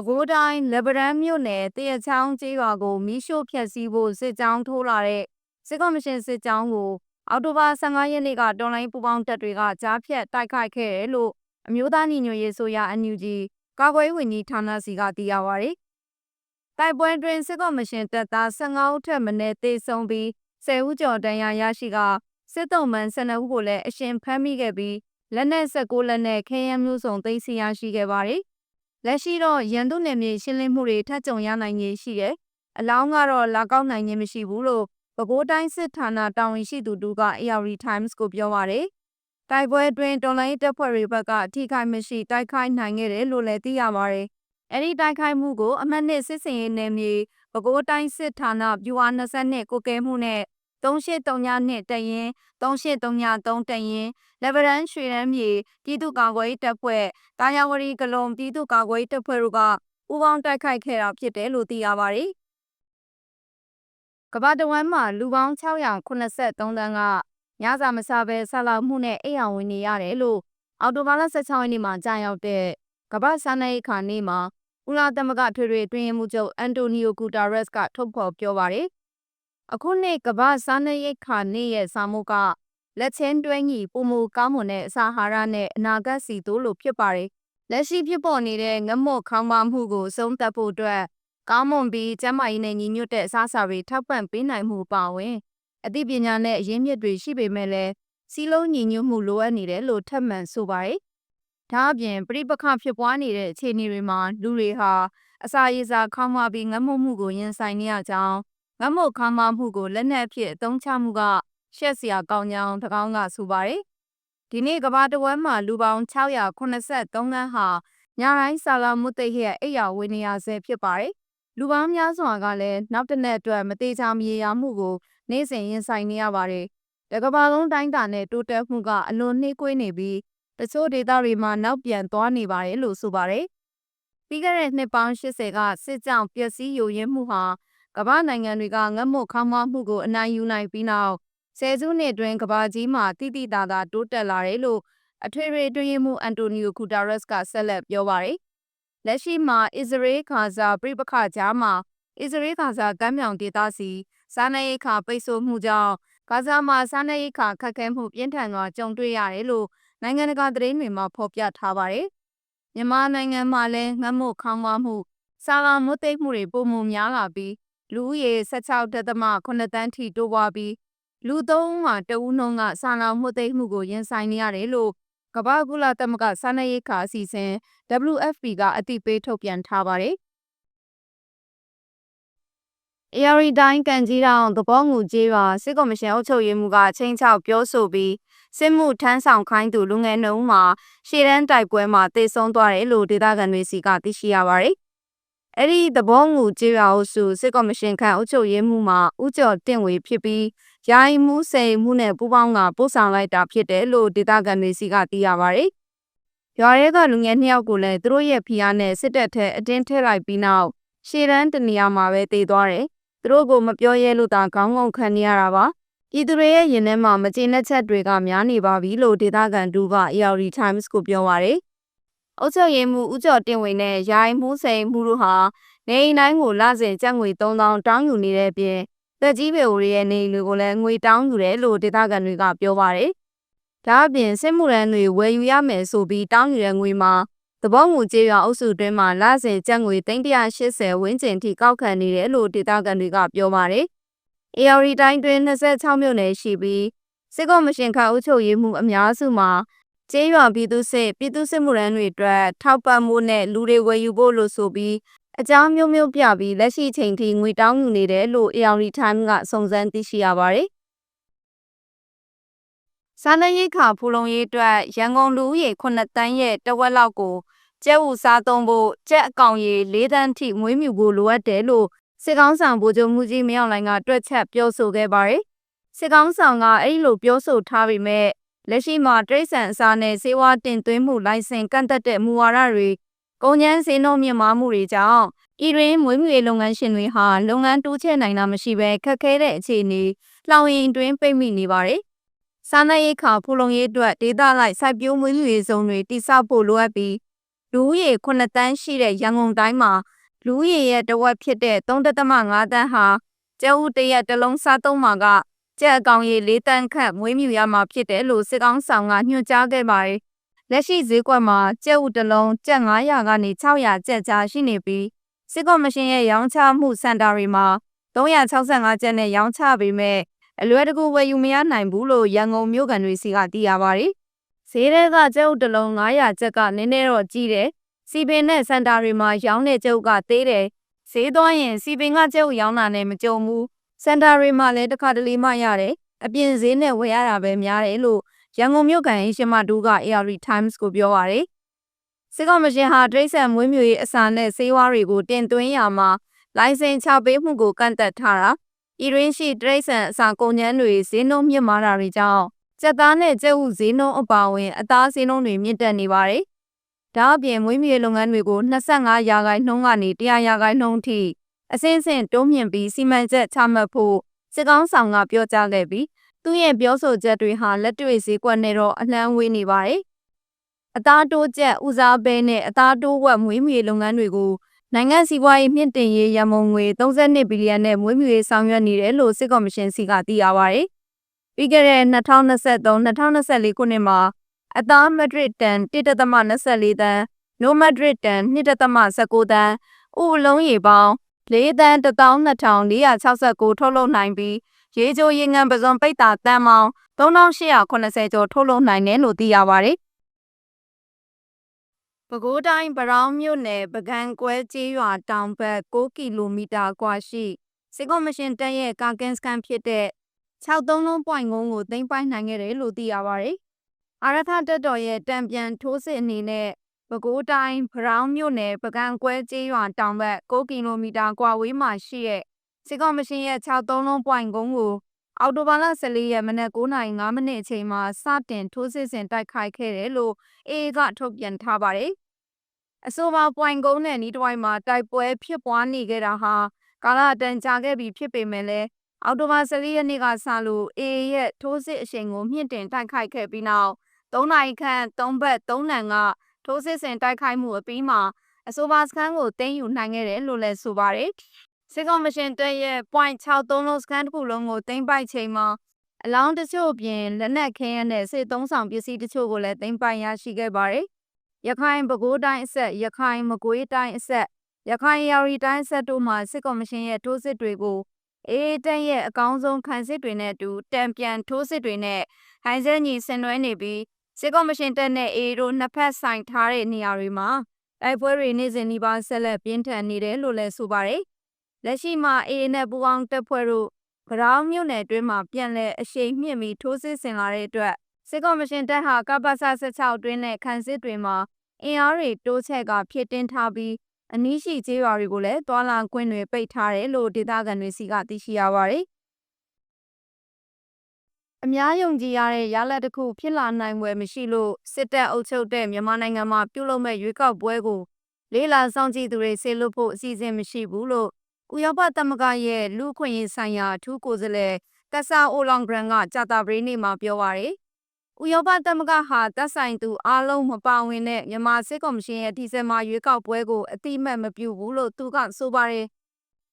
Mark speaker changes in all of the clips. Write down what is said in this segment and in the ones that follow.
Speaker 1: ပဲခူးတိုင်းလက်ပံတန်းမြို့နယ်တရချောင်းကျေးရွာကိုမီးရှို့ဖျက်ဆီးဖို့စစ်ကြောင်းထိုးလာတဲ့စစ်ကော်မရှင်စစ်ကြောင်းကိုအောက်တိုဘာ15ရက်နေ့ကတော်လိုင်းပူပေါင်းတပ်တွေကကြားဖြတ်တိုက်ခိုက်ခဲ့တယ်လို့အမျိုးသားညီညွတ်ရေးဆိုရအန်ယူဂျီကာကွယ်ရေးဝန်ကြီးဌာနစီကသိရပါဗျ။တိုက်ပွဲတွင်စစ်ကော်မရှင်တပ်သား15ဦးထက်မနည်းသေဆုံးပြီး10ဦးကျော်ဒဏ်ရာရရှိကစစ်တုံးမှန်12ဦးကိုလည်းအရှင်ဖမ်းမိခဲ့ပြီးလက်နက်16လက်နဲ့ခဲယမ်းမျိုးစုံသိမ်းဆည်းရရှိခဲ့ပါတယ်။ လက်ရှိတော့ရန်သူနယ်မြေရှင်းလင်းမှုတွေထပ်ကြုံရနိုင်ခြေရှိတယ်။အလောင်းကတော့လာကောက်နိုင်ခြင်းမရှိဘူးလို့ပဲခူးတိုင်းစစ်ဌာနတာဝန်ရှိသူတို့က AR Times ကိုပြောပါတယ်။တိုက်ပွဲအတွင်းတော်လိုင်းတပ်ဖွဲ့တွေဘက်ကအထိခိုက်မရှိတိုက်ခိုက်နိုင်ခဲ့တယ်လို့လည်းသိရပါတယ်။အဲဒီတိုက်ခိုက်မှုကိုအမှတ်နှစ်စစ်စင်ရေးနယ်မြေပဲခူးတိုင်းစစ်ဌာနဗျူဟာ22ကိုကဲမှုနဲ့ 3832တရင်3833တရင်လက်ဗရန်ရွှေရမ်းမြေပြည်သူ့ကာကွယ်ရေးတပ်ဖွဲ့တာယာဝတီကလုံပြည်သူ့ကာကွယ်ရေးတပ်ဖွဲ့တို့ကပူးပေါင်းတိုက်ခိုက်ခဲ့တာဖြစ်တယ်လို့သိရပါတယ်။ကမ္ဘာတဝန်းမှာလူပေါင်း683တန်းကညစာမစားဘဲဆလာမှုနဲ့အိမ်အောင်ဝင်နေရတယ်လို့အော်တိုဘာလ16ရက်နေ့မှာကြာရောက်တဲ့ကမ္ဘာစားနပ်ရိက္ခာနေ့မှာဥလာသမဂထွေထွေတွင်မှုချုပ်အန်တိုနီယိုဂူတာရက်စ်ကထုတ်ဖော်ပြောပါတယ်။ အခုနှစ်ကမ္ဘာစားနပ်ရိက္ခာနေ့ရဲ့စာမုတ်ကလက်ချင်းတွဲညီပုံမူကောင်းမွန်တဲ့အစာဟာရနဲ့အနာဂတ်စီတိုးလို့ဖြစ်ပါတယ်။လက်ရှိဖြစ်ပေါ်နေတဲ့ငမွတ်ခေါင်းပါမှုကိုဆုံးသက်ဖို့အတွက်ကောင်းမွန်ပြီးကျန်းမာရေးနဲ့ညီညွတ်တဲ့အစားအစာတွေထောက်ပံ့ပေးနိုင်မှုပါဝင်အသိပညာနဲ့အရင်းမြစ်တွေရှိပေမဲ့လည်းစီလုံးညီညွတ်မှုလိုအပ်နေတယ်လို့ထပ်မံဆိုပါတယ်။ဒါအပြင်ပြိပခဖြစ်ပွားနေတဲ့အခြေအနေတွေမှာလူတွေဟာအစာရည်စာခေါင်းပါပြီးငတ်မွတ်မှုကိုရင်ဆိုင်နေရကြောင်း ငတ်မွတ်ခေါင်းပါမှုကိုလက်နက်အဖြစ်အသုံးချမှုကရှက်စရာကောင်းကြောင်းတကောင်းကဆိုပါတယ်။ဒီနေ့ကဘာတဝမ်းမှာလူပေါင်း683ခန်းဟာညတိုင်းဆာလာမုတ်သိရဲ့အိယာဝေနေရဆဲဖြစ်ပါတယ်။လူပေါင်းများစွာကလည်းနောက်တစ်နေ့အတွက်မသေးချာမြေယာမှုကိုနေ့စဉ်ရင်ဆိုင်နေရပါတယ်။တကဘာလုံးတိုင်းတာနဲ့တိုးတက်မှုကအလွန်နှေးကွေးနေပြီးတချို့ဒေသတွေမှာနောက်ပြန်သွားနေပါတယ်လို့ဆိုပါတယ်။ပြီးခဲ့တဲ့နှစ်ပေါင်း80ကစစ်ကြောင်ပျက်စီးယိုယွင်းမှုဟာ ကမ္ဘာနိုင်ငံတွေကငတ်မွတ်ခေါင်းမမှုကိုအနိုင်ယူနိုင်ပြီးနောက်ဆယ်စုနှစ်အတွင်းကဘာကြီးမှာတိတိတသာတိုးတက်လာတယ်လို့အထွေထွေအတွင်းရေးမှူးအန်တိုနီယိုဂူတာရက်စ်ကဆက်လက်ပြောပါတယ်။လက်ရှိမှာအစ္စရေးခါဇာပြည်ပခကြားမှာအစ္စရေးခါဇာကမ်းမြောင်ဒေသစီစားနပ်ရိက္ခာပိတ်ဆို့မှုကြောင့်ဂါဇာမှာစားနပ်ရိက္ခာခက်ခဲမှုပြင်းထန်စွာကြုံတွေ့ရတယ်လို့နိုင်ငံတကာသတင်းတွေမှာဖော်ပြထားပါတယ်။မြန်မာနိုင်ငံမှာလည်းငတ်မွတ်ခေါင်းပါမှုစာလာမွတ်သိမ်းမှုတွေပုံမှန်များလာပြီး လူဦးရေ16.8တန်းထိတိုးပွားပြီးလူသုံးမှာတဦးနှုံးကစာနာမှုသိမ်းမှုကိုရင်ဆိုင်နေရတယ်လို့ကမ္ဘာကုလသမဂ္ဂစာနယ်ရေးခါအစီအစဉ် WFP ကအတိပေးထုတ်ပြန်ထားပါတယ်။ ARI တိုင်းကန်ကြီးတောင်သဘောငူကျေးရွာစစ်ကော်မရှင်အုပ်ချုပ်ရေးမှူးကချင်းချောက်ပြောဆိုပြီးစစ်မှုထမ်းဆောင်ခိုင်းသူလူငယ်နှုံးမှာရှေ့တန်းတိုက်ပွဲမှာတေဆုံးသွားတယ်လို့ဒေသခံတွေစီကသိရှိရပါတယ်။ အဲ့ဒီသဘောငူကျေးရွာအုပ်စုစစ်ကော်မရှင်ခန့်အုပ်ချုပ်ရေးမှူးမှာဥကျော်တင့်ဝေဖြစ်ပြီးယာယီမှုစိန်မှုနဲ့ပူးပေါင်းကပို့ဆောင်လိုက်တာဖြစ်တယ်လို့ဒေသခံတွေစီကသိရပါတယ်။ရွာရဲကလူငယ်နှစ်ယောက်ကိုလည်းသူတို့ရဲ့ဖီးအားနဲ့စစ်တပ်ထဲအတင်းထည့်လိုက်ပြီးနောက်ရှေ့တန်းတနေရာမှာပဲတည်သွားတယ်။သူတို့ကိုမပြောရဲလို့သာခေါင်းငုံခံနေရတာပါ။ပြည်သူတွေရဲ့ရင်ထဲမှာမကျေနပ်ချက်တွေကများနေပါပြီလို့ဒေသခံတူက ARD Times ကိုပြောပါရယ်။ အုတ်ချုပ်ရင်မှုဥကျော်တင်ဝင်နဲ့ရိုင်းမှုစိန်မှုတို့ဟာနေအိမ်တိုင်းကိုလစဉ်ကျပ်ငွေ3000တောင်းယူနေတဲ့ပြင်တက်ကြီးပေဦးရဲ့နေလူကိုလည်းငွေတောင်းယူတယ်လို့ဒေသခံတွေကပြောပါတယ်။ဒါအပြင်စစ်မှုရန်တွေဝယ်ယူရမယ်ဆိုပြီးတောင်းယူတဲ့ငွေမှာသဘောငူကျေးရွာအုပ်စုတွင်းမှာလစဉ်ကျပ်ငွေ380ဝန်းကျင်ထိကောက်ခံနေတယ်လို့ဒေသခံတွေကပြောပါတယ်။ AR တိုင်းတွင်26မြို့နယ်ရှိပြီးစစ်ကောမရှင်ခအုပ်ချုပ်ရေးမှုအများစုမှာ ကျေးရွာပြည်သူစစ်ပြည်သူစစ်မှုရန်တွေအတွက်ထောက်ပံ့မှုနဲ့လူတွေဝယ်ယူဖို့လို့ဆိုပြီးအကြောင်းမျိုးမျိုးပြပြီးလက်ရှိချိန်ထိငွေတောင်းယူနေတယ်လို့ AR Time ကစုံစမ်းသိရှိရပါတယ်။စားနပ်ရိက္ခာဖူလုံရေးအတွက်ရန်ကုန်လူဦးရေ9တန်းရဲ့တဝက်လောက်ကိုကျဲဝူစားသုံးဖို့ကျက်အကောင်ရေ၄တန်းထိမွေးမြူဖို့လိုအပ်တယ်လို့စစ်ကောင်းဆောင်ဗိုလ်ချုပ်မှုကြီးမင်းအောင်လှိုင်ကတွက်ချက်ပြောဆိုခဲ့ပါတယ်။စစ်ကောင်းဆောင်ကအဲ့လိုပြောဆိုထားပေမဲ့ လက်ရှိမှာတရိတ်ဆန်အစားနဲ့စေဝါတင်သွင်းမှုလိုင်စင်ကန့်သက်တဲ့မူဝါဒတွေကုန်ကျန်းစင်းနှုန်းမြင့်မားမှုတွေကြောင့်ဤတွင်မွေးမြူရေးလုပ်ငန်းရှင်တွေဟာလုပ်ငန်းတိုးချဲ့နိုင်တာမရှိဘဲခက်ခဲတဲ့အခြေအနေလှောင်ရင်တွင်ပိတ်မိနေပါတယ်။စားနပ်ရိက္ခာဖူလုံရေးအတွက်ဒေသလိုက်စိုက်ပျိုးမွေးမြူရေးဇုံတွေတိစောက်ဖို့လိုအပ်ပြီးလူဦးရေ9တန်းရှိတဲ့ရန်ကုန်တိုင်းမှာလူဦးရေရဲ့တဝက်ဖြစ်တဲ့3.5တန်းဟာကျဲဥတရက်တစ်လုံးစားသုံးမှာက ကျက်အကောင်ရေ၄တန်းခန့်မွေးမြူရမှာဖြစ်တယ်လို့စစ်ကောင်းဆောင်ကညွှန်ကြားခဲ့ပါတယ်။လက်ရှိဈေးကွက်မှာကျက်ဥတစ်လုံးကျက်900ကနေ600ကျက်ကြားရှိနေပြီးစစ်ကောမရှင်ရဲ့ရောင်းချမှုစင်တာတွေမှာ365ကျက်နဲ့ရောင်းချပေမဲ့အလွယ်တကူဝယ်ယူမရနိုင်ဘူးလို့ရန်ကုန်မြို့ကန်တွေစီကသိရပါတယ်။ဈေးထဲကကျက်ဥတစ်လုံး900ကျက်ကနည်းနည်းတော့ကြီးတယ်။စီပင်နဲ့စင်တာတွေမှာရောင်းတဲ့ကျုပ်ကသေးတယ်။ဈေးသွားရင်စီပင်ကကျုပ်ရောင်းတာနဲ့မကြုံဘူး။ စင်တာတွေမှာလည်းတစ်ခါတလေမှရတယ်။အပြင်ဈေးနဲ့ဝယ်ရတာပဲများတယ်လို့ရန်ကုန်မြို့ကန်ရှင်မတူက AR Times ကိုပြောပါရယ်။စစ်ကောမရှင်ဟာဒရိတ်ဆန်မွေးမြူရေးအစာနဲ့ဆေးဝါးတွေကိုတင်သွင်းရမှာလိုင်စင်ချပေးမှုကိုကန့်သက်ထားတာ။ဤရင်းရှိဒရိတ်ဆန်အစာကုန်ကျန်းတွေဈေးနှုန်းမြင့်မားတာတွေကြောင့်စက်သားနဲ့ကျဲဥဈေးနှုန်းအပါအဝင်အသားဈေးနှုန်းတွေမြင့်တက်နေပါတယ်။ဒါအပြင်မွေးမြူရေးလုပ်ငန်းတွေကို25ရာခိုင်နှုန်းကနေ100ရာခိုင်နှုန်းအထိ အစင်းစင်တိုးမြင့်ပြီးစီမံချက်ချမှတ်ဖို့စစ်ကောင်းဆောင်ကပြောကြားခဲ့ပြီးသူ့ရဲ့ပြောဆိုချက်တွေဟာလက်တွေ့ဈေးကွက်နဲ့တော့အလှမ်းဝေးနေပါတယ်။အသားတိုးချက်ဦးစားပေးနဲ့အသားတိုးဝက်မွေးမြူရေးလုပ်ငန်းတွေကိုနိုင်ငံစီးပွားရေးမြင့်တင်ရေးရမုံငွေ32ဘီလီယံနဲ့မွေးမြူရေးဆောင်ရွက်နေတယ်လို့စစ်ကော်မရှင်စီကသိရပါတယ်။ပြီးခဲ့တဲ့2023-2024ခုနှစ်မှာအသားမက်ဒရစ်တန်1.24တန်းနိုမက်ဒရစ်တန်2.19တန်းဥပလုံးရေပေါင်း ၄တန်း12469ထုတ်လုပ်နိုင်ပြီးရေချိုရေငန်ပစုံပိတ်တာတန်ပေါင်း3880ကျော်ထုတ်လုပ်နိုင်တယ်လို့သိရပါတယ်။ပဲခူးတိုင်းဗရောင်းမြို့နယ်ပကံကွဲကျေးရွာတောင်ဘက်6ကီလိုမီတာကွာရှိစစ်ကောမရှင်တပ်ရဲ့ကာကင်စကန်ဖြစ်တဲ့63လုံးပွိုင်ကုန်းကိုသိမ်းပိုက်နိုင်ခဲ့တယ်လို့သိရပါတယ်။အာရခတက်တော်ရဲ့တံပြန်ထိုးစစ်အနေနဲ့ ပဲခူးတိုင်းဗရောင်းမြို့နယ်ပကံကွဲကျေးရွာတောင်ဘက်6ကီလိုမီတာကွာဝေးမှာရှိတဲ့စစ်ကောမရှင်ရဲ့63လုံးပွိုင်ကုန်းကိုအော်တိုဘာလ14ရက်မနက်9:05မိနစ်အချိန်မှာစတင်ထိုးစစ်ဆင်တိုက်ခိုက်ခဲ့တယ်လို့အေအေကထုတ်ပြန်ထားပါတယ်။အဆိုပါပွိုင်ကုန်းနဲ့နီးတဝိုင်းမှာတိုက်ပွဲဖြစ်ပွားနေခဲ့တာဟာကာလအတန်ကြာခဲ့ပြီဖြစ်ပေမဲ့လည်းအော်တိုဘာ14ရက်နေ့ကစလို့အေအေရဲ့ထိုးစစ်အရှိန်ကိုမြင့်တင်တိုက်ခိုက်ခဲ့ပြီးနောက်3နိုင်ခန့်3ဘက်3နံက ထိုးစစ်ဆင်တိုက်ခိုက်မှုအပြီးမှာအဆိုပါစခန်းကိုတင်းယူနိုင်ခဲ့တယ်လို့လည်းဆိုပါတယ်။စစ်ကောင်မရှင်တပ်ရဲ့ .63 လုံးစခန်းတစ်ခုလုံးကိုတင်ပိုက်ချိန်မှာအလောင်းတချို့ပြင်လက်နက်ခဲယမ်းနဲ့စစ်သုံးဆောင်ပစ္စည်းတချို့ကိုလည်းတင်ပိုက်ရရှိခဲ့ပါတယ်။ရခိုင်ပဲခူးတိုင်းအဆက်ရခိုင်မကွေးတိုင်းအဆက်ရခိုင်ရာရီတိုင်းအဆက်တို့မှစစ်ကောင်မရှင်ရဲ့ထိုးစစ်တွေကိုအေးတန်းရဲ့အကောင်းဆုံးခံစစ်တွေနဲ့အတူတံပြန်ထိုးစစ်တွေနဲ့ဟိုင်းစဲညီဆင်နွှဲနေပြီး စစ်ကော်မရှင်တပ်နဲ့အေတို့နှစ်ဖက်ဆိုင်ထားတဲ့နေရာတွေမှာတိုက်ပွဲတွေနေ့စဉ်နှီးပါးဆက်လက်ပြင်းထန်နေတယ်လို့လည်းဆိုပါတယ်။လက်ရှိမှာအေနဲ့ပူအောင်တပ်ဖွဲ့တို့ဗရောင်းမြို့နယ်အတွင်းမှာပြန်လည်အရှိန်မြင့်ပြီးထိုးစစ်ဆင်လာတဲ့အတွက်စစ်ကော်မရှင်တပ်ဟာကပ္ပစ16အတွင်းနဲ့ခန်းစစ်တွေမှာအင်အားတွေတိုးချဲ့ကဖြစ်တင်းထားပြီးအနီးရှိကျေးရွာတွေကိုလည်းတွာလာခွင့်တွေပိတ်ထားတယ်လို့ဒေသခံတွေစီကသိရှိရပါတယ်။ အများယုံကြည်ရတဲ့ရလဒ်တစ်ခုဖြစ်လာနိုင်ွယ်မရှိလို့စစ်တပ်အုပ်ချုပ်တဲ့မြန်မာနိုင်ငံမှာပြုလုပ်မဲ့ရွေးကောက်ပွဲကိုလေးလာဆောင်ကြည့်သူတွေဆေလွတ်ဖို့အစီအစဉ်မရှိဘူးလို့ဥရောပသမဂ္ဂရဲ့လူခွင့်ရေးဆိုင်ရာအထူးကိုယ်စားလှယ်ကဆာအိုလောင်ဂရန်ကကြာတာပရိနေမှာပြောပါရယ်ဥရောပသမဂ္ဂဟာတပ်ဆိုင်သူအားလုံးမပါဝင်တဲ့မြန်မာစစ်ကော်မရှင်ရဲ့ဒီဇင်ဘာရွေးကောက်ပွဲကိုအတိမတ်မပြုဘူးလို့သူကဆိုပါရယ်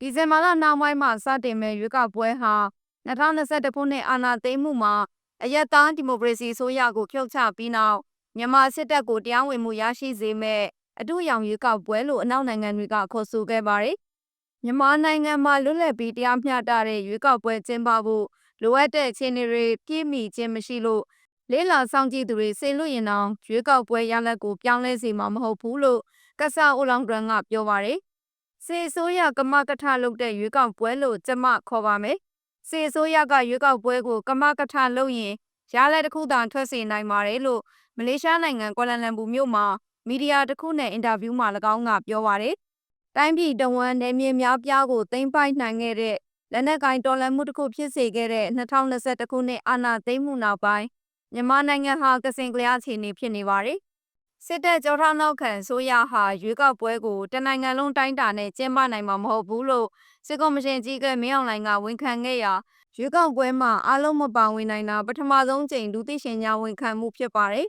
Speaker 1: ဒီဇင်ဘာလနောက်ပိုင်းမှာစတင်မဲ့ရွေးကောက်ပွဲဟာ 2021ခုနှစ်အာဏာသိမ်းမှုမှာအယက်သားဒီမိုကရေစီဆိုရကိုဖြုတ်ချပြီးနောက်မြန်မာစစ်တပ်ကိုတရားဝင်မှုရရှိစေမဲ့အထူးရောင်ရွေးကောက်ပွဲလို့အနောက်နိုင်ငံတွေကခေါ်ဆိုခဲ့ပါတယ်။မြန်မာနိုင်ငံမှာလွတ်လပ်ပြီးတရားမျှတတဲ့ရွေးကောက်ပွဲကျင်းပဖို့လိုအပ်တဲ့အခြေအနေတွေပြည့်မီခြင်းမရှိလို့လေးလာဆောင်ကြည့်သူတွေစေလွတ်ရင်တောင်ရွေးကောက်ပွဲရလဒ်ကိုပြောင်းလဲစေမှာမဟုတ်ဘူးလို့ကဆာအိုလောင်ဂရန်ကပြောပါတယ်။စေဆိုးရကမကထလုပ်တဲ့ရွေးကောက်ပွဲလို့ကျမခေါ်ပါမယ်။ စေအစိုးရကရွေးကောက်ပွဲကိုကမကထလုပ်ရင်ရလက်တစ်ခုသာထွက်စေနိုင်ပါတယ်လို့မလေးရှားနိုင်ငံကွာလာလမ်ပူမြို့မှာမီဒီယာတစ်ခုနဲ့အင်တာဗျူးမှာ၎င်းကပြောပါတယ်။တိုင်းပြည်တဝန်းနယ်မြေများပြားကိုသိမ်းပိုက်နိုင်ခဲ့တဲ့လက်နက်ကင်တော်လှန်မှုတစ်ခုဖြစ်စေခဲ့တဲ့2021ခုနှစ်အာဏာသိမ်းမှုနောက်ပိုင်းမြန်မာနိုင်ငံဟာကစင်ကလျားအခြေအနေဖြစ်နေပါတယ်။ စစ်တပ်ကြောထောက်နောက်ခံဆိုရဟာရွေးကောက်ပွဲကိုတနိုင်ငံလုံးတိုင်းတာနဲ့ကျင်းပနိုင်မှာမဟုတ်ဘူးလို့စစ်ကော်မရှင်ကြီးကမင်းအောင်လှိုင်ကဝန်ခံခဲ့ရာရွေးကောက်ပွဲမှာအလုံးမပါဝင်နိုင်တာပထမဆုံးချိန်လူသိရှင်များဝန်ခံမှုဖြစ်ပါတယ်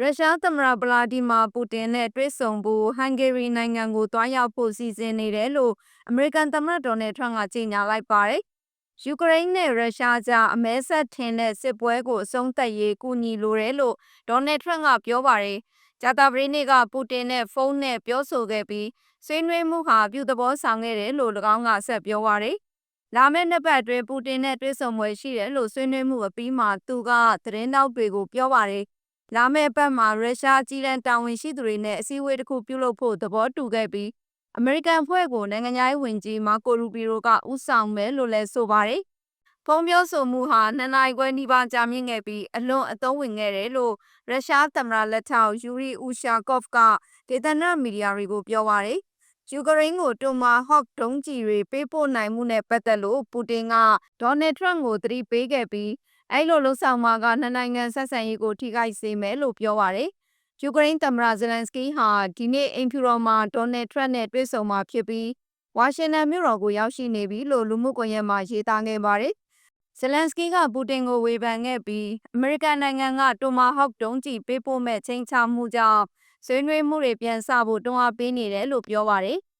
Speaker 1: ရုရှားသမ္မတဗလာဒီမာပူတင်နဲ့တွေ့ဆုံဖို့ဟန်ဂေရီနိုင်ငံကိုတွားရောက်ဖို့စီစဉ်နေတယ်လို့အမေရိကန်သမ္မတဒေါ်နယ်ထရန့်ကကြေညာလိုက်ပါတယ်။ ယူကရိန်းနဲ့ရုရှားကြားအမဲဆက်ထင်တဲ့စစ်ပွဲကိုအဆုံးသတ်ရေးကူညီလိုတယ်လို့ဒေါ်နယ်ထရန့်ကပြောပါတယ်။ဂျာတာပရိနေ့ကပူတင်နဲ့ဖုန်းနဲ့ပြောဆိုခဲ့ပြီးဆွေးနွေးမှုဟာပြုသဘောဆောင်ခဲ့တယ်လို့၎င်းကဆက်ပြောပါတယ်။လာမယ့်နှစ်ပတ်အတွင်းပူတင်နဲ့တွေ့ဆုံပွဲရှိတယ်လို့ဆွေးနွေးမှုအပြီးမှာသူကသတင်းတောက်တွေကိုပြောပါတယ်။လာမယ့်ပတ်မှာရုရှားကြီးတန်းတာဝန်ရှိသူတွေနဲ့အစည်းအဝေးတစ်ခုပြုလုပ်ဖို့သဘောတူခဲ့ပြီး အမေရိကန်ဖွဲ့ကိုနိုင်ငံသားဝင်ကြီးမာကိုရူပီရိုကဦးဆောင်မယ်လို့လည်းဆိုပါတယ်။ဖုန်းပြောဆိုမှုဟာနှစ်နိုင်ခွဲနီးပါးကြာမြင့်ခဲ့ပြီးအလွန်အသုံးဝင်ခဲ့တယ်လို့ရုရှားသမ္မတလက်ထောက်ယူရီအူရှာကော့ဖ်ကဒေသနာမီဒီယာတွေကိုပြောပါတယ်။ယူကရိန်းကိုတိုမာဟော့ဒုံးကျည်တွေပေးပို့နိုင်မှုနဲ့ပတ်သက်လို့ပူတင်ကဒေါ်နယ်ထရန့်ကိုသတိပေးခဲ့ပြီးအဲ့လိုလှုပ်ဆောင်မှာကနှစ်နိုင်ငံဆက်ဆံရေးကိုထိခိုက်စေမယ်လို့ပြောပါတယ်။ ယူကရိန်းသမ္မတဇလန်စကီဟာဒီနေ့အိမ်ဖြူတော်မှာဒေါ်နယ်ထရန့်နဲ့တွေ့ဆုံမှာဖြစ်ပြီးဝါရှင်တန်မြို့တော်ကိုရောက်ရှိနေပြီလို့လူမှုကွန်ရက်မှာရေးသားခဲ့ပါတယ်။ဇလန်စကီကပူတင်ကိုဝေဖန်ခဲ့ပြီးအမေရိကန်နိုင်ငံကတိုမာဟော့ဒုံးကျည်ပေးပို့မဲ့ချိန်ချမှုကြောင့်ဆွေးနွေးမှုတွေပြန်ဆဖို့တွန်းအားပေးနေတယ်လို့ပြောပါတယ်။